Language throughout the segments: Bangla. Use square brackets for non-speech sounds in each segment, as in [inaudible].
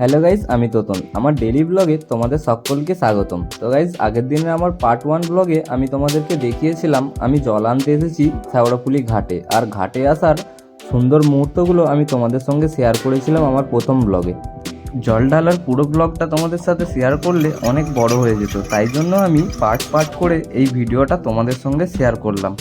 হ্যালো গাইজ আমি তোতন। আমার ডেলি ব্লগে তোমাদের সকলকে স্বাগতম। তো গাইজ আগের দিনের আমার পার্ট ওয়ান ব্লগে আমি তোমাদেরকে দেখিয়েছিলাম, আমি জল আনতে এসেছি শ্যাওড়াপুলি ঘাটে। আর ঘাটে আসার সুন্দর মুহূর্তগুলো আমি তোমাদের সঙ্গে শেয়ার করেছিলাম আমার প্রথম ব্লগে জল ঢালার পুরো ব্লগটা তোমাদের সাথে শেয়ার করলে অনেক বড় হয়ে যেত। তাই জন্য আমি পার্ট পার্ট করে এই ভিডিওটা তোমাদের সঙ্গে শেয়ার করলাম।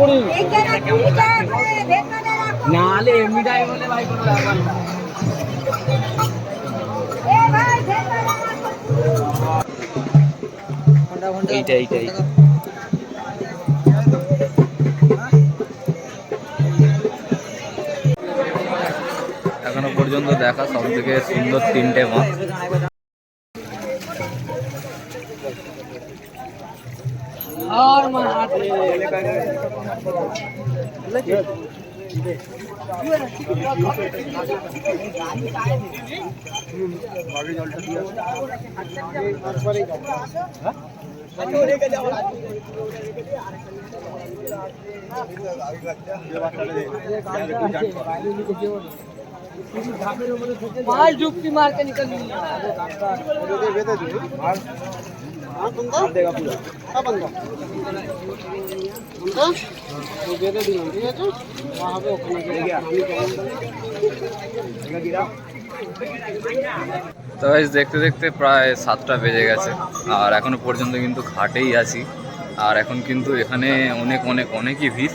কুড়ি ভাই কোনো ব্যাপার না। এইটা এইটা এইটা এখনও পর্যন্ত দেখা সব থেকে সুন্দর তিনটে মাছ। माल डुबकी मार के निकल তো guys, দেখতে দেখতে প্রায় সাতটা বেজে গেছে। আর এখনও পর্যন্ত কিন্তু ঘাটেই আছি। আর এখন কিন্তু এখানে অনেক অনেক অনেকই ভিড়।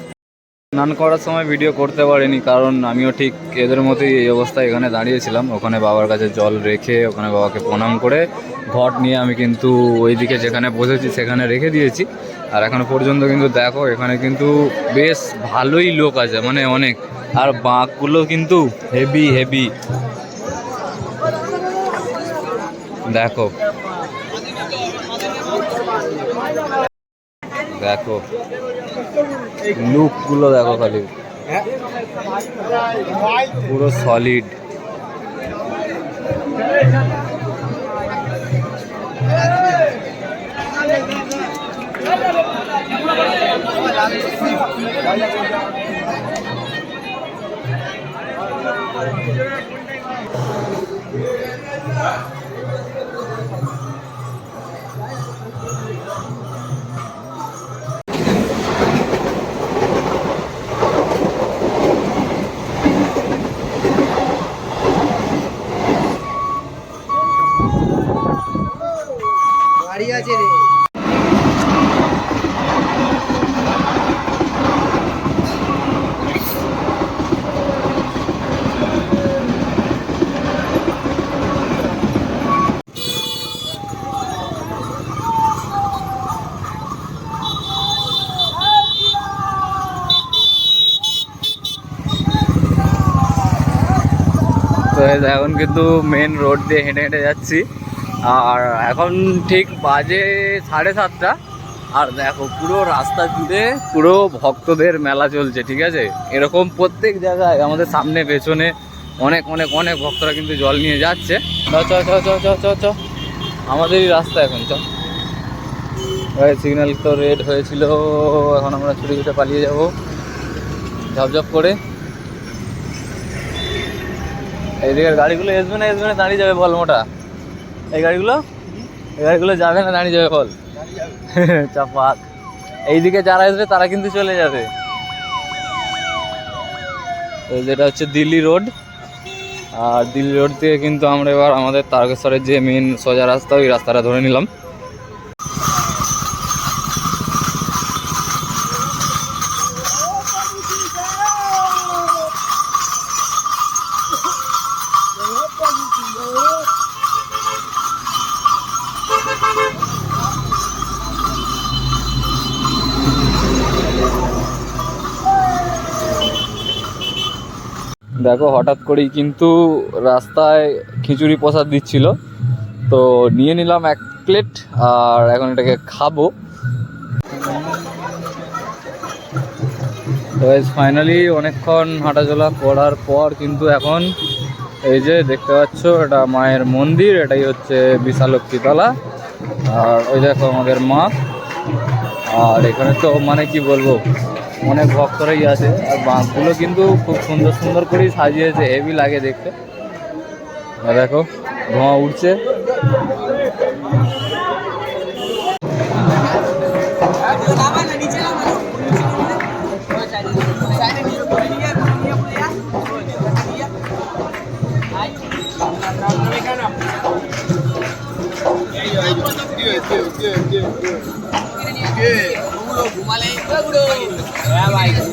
স্নান করার সময় ভিডিও করতে পারিনি কারণ আমিও ঠিক এদের মতোই এই অবস্থায় এখানে দাঁড়িয়েছিলাম। ওখানে বাবার কাছে জল রেখে ওখানে বাবাকে প্রণাম করে ঘট নিয়ে আমি কিন্তু ওইদিকে যেখানে বসেছি সেখানে রেখে দিয়েছি। আর এখনও পর্যন্ত কিন্তু দেখো, এখানে কিন্তু বেশ ভালোই লোক আছে মানে অনেক। আর বাঁকগুলো কিন্তু হেভি হেভি দেখো। দেখো। লুকগুলো দেখো খালি। পুরো সলিড যে এখন কিন্তু মেন রোড দিয়ে হেঁটে হেঁটে যাচ্ছি। আর এখন ঠিক বাজে সাড়ে সাতটা। আর দেখো, পুরো রাস্তা জুড়ে পুরো ভক্তদের মেলা চলছে, ঠিক আছে? এরকম প্রত্যেক জায়গায় আমাদের সামনে, পেছনে অনেক অনেক অনেক ভক্তরা কিন্তু জল নিয়ে যাচ্ছে। চ চ চ চ চ চ চ আমাদেরই রাস্তা এখন চ সিগন্যাল তো রেড হয়েছিল, এখন আমরা ছুটি ছুটে পালিয়ে যাব। ঝপঝপ করে। এইদিকের গাড়িগুলো আসবে না আসবে না, দাঁড়িয়ে যাবে বল মোটা। এই গাড়িগুলো? এই গাড়িগুলো যাবে না, দাঁড়িয়ে যাবে বল। [laughs] চাপাক। এইদিকে যারা আসবে তারা কিন্তু চলে যাবে। তো যেটা হচ্ছে দিল্লি রোড। আর দিল্লি রোড থেকে কিন্তু আমরা এবার আমাদের তারকেশ্বরের যে মেন সোজা রাস্তা, ওই রাস্তাটা ধরে নিলাম। দেখো, হঠাৎ করেই কিন্তু রাস্তায় খিচুড়ি প্রসাদ দিচ্ছিল। তো নিয়ে নিলাম এক প্লেট আর এখন এটাকে খাব। ফাইনালি অনেকক্ষণ হাঁটাচলা করার পর কিন্তু এখন এই যে দেখতে পাচ্ছ, এটা মায়ের মন্দির, এটাই হচ্ছে বিশালক্ষীতলা আর ওই দেখো আমাদের মা। আর এখানে তো মানে কি বলব অনেক ভক্তরাই আছে, আর বাঁকগুলো কিন্তু খুব সুন্দর সুন্দর করেই সাজিয়েছে হেভি লাগে দেখতে। দেখো, ধোঁয়া উঠছে।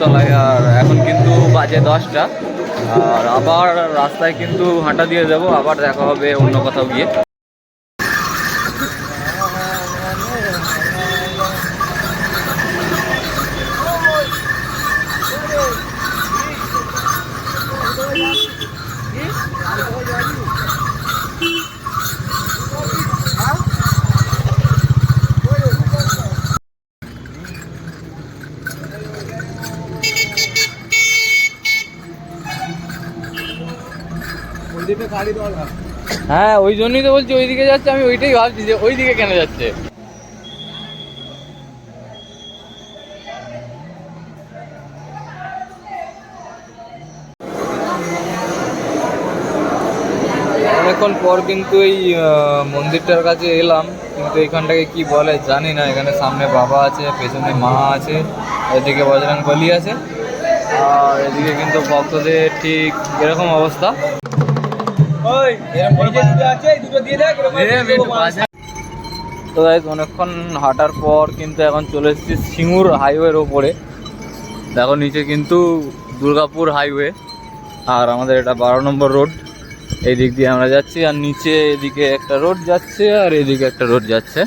তলায় আর এখন কিন্তু বাজে দশটা, আর আবার রাস্তায় কিন্তু হাঁটা দিয়ে দেবো আবার দেখা হবে অন্য কোথাও গিয়ে। হ্যাঁ ওই জন্যই তো বলছি, ওইদিকে যাচ্ছে, আমি ওইটাই ভাবছি যে ওইদিকে কেন যাচ্ছে। অনেকক্ষণ পর কিন্তু এই মন্দিরটার কাছে এলাম, কিন্তু এখানটাকে কি বলে জানি না, এখানে সামনে বাবা আছে, পেছনে মা আছে, এদিকে বজরং বলি আছে, আর এদিকে কিন্তু ভক্তদের ঠিক এরকম অবস্থা। তো অনেকক্ষণ হাঁটার পর কিন্তু এখন চলে এসেছি সিঙ্গুর হাইওয়ের ওপরে। দেখো নিচে কিন্তু দুর্গাপুর হাইওয়ে আর আমাদের এটা বারো নম্বর রোড এই দিক দিয়ে আমরা যাচ্ছি আর নিচে এদিকে একটা রোড যাচ্ছে আর এদিকে একটা রোড যাচ্ছে।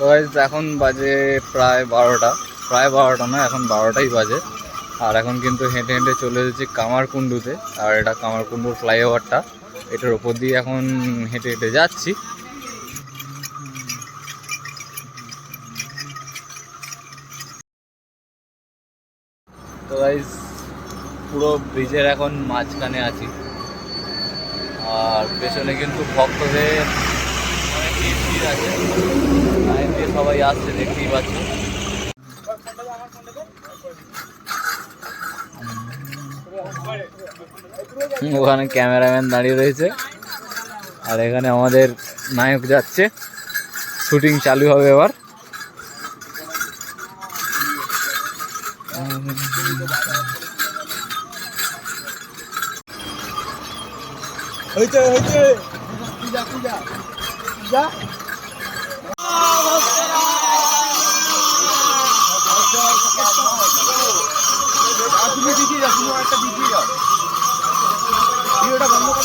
তো এখন বাজে প্রায় বারোটা। প্রায় বারোটা না এখন বারোটাই বাজে। আর এখন কিন্তু হেঁটে হেঁটে চলে এসেছি কামারকুণ্ডুতে। আর এটা কামারকুণ্ডুর ফ্লাইওভারটা। এটার ওপর দিয়ে এখন হেঁটে হেঁটে যাচ্ছি। তো গাইজ পুরো ব্রিজের এখন মাঝখানে আছি। আর পেছনে কিন্তু ভক্তদের অনেক আছে। সবাই আসছে দেখতেই পাচ্ছ। ওখানে ক্যামেরাম্যান দাঁড়িয়ে রয়েছে। আর এখানে আমাদের নায়ক যাচ্ছে। শুটিং চালু হবে এবার। হইতে হইতে পূজা পূজা। পূজা? তুমি দিদি যাও তুমি একটা দিদি যাও ভিডিওটা বন্ধ করো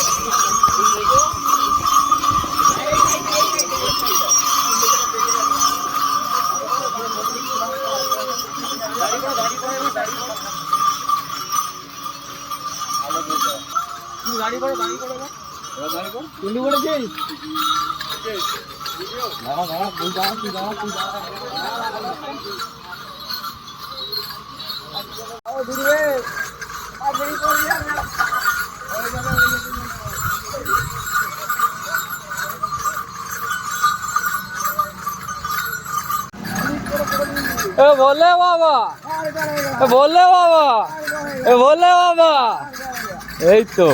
গাড়ি করো গাড়ি করো এবার। এবার গাড়ি করো বলে বাবা। বলে বাবা। বলে বাবা। এই তো।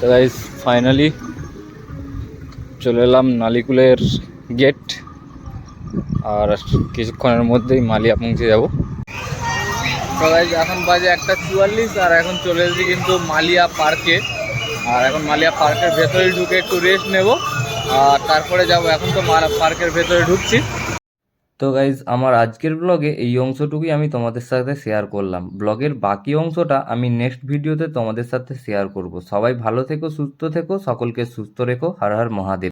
তো গাইজ ফাইনালি চলে এলাম নালিকুলের গেট আর কিছুক্ষণের মধ্যেই মালিয়া পৌঁছে যাব। তো গাইজ এখন বাজে একটা চুয়াল্লিশ আর এখন চলে এসেছি কিন্তু মালিয়া পার্কে আর এখন মালিয়া পার্কের ভেতরে ঢুকে একটু রেস্ট নেব। আর তারপরে যাব, এখন তো পার্কের ভেতরে ঢুকছি। তো গাইজ আমার আজকের ব্লগে এই অংশটুকুই আমি তোমাদের সাথে শেয়ার করলাম। ব্লগের বাকি অংশটা আমি নেক্সট ভিডিওতে তোমাদের সাথে শেয়ার করব। সবাই ভালো থেকো, সুস্থ থেকো, সকলকে সুস্থ রেখো। হর হর মহাদেব।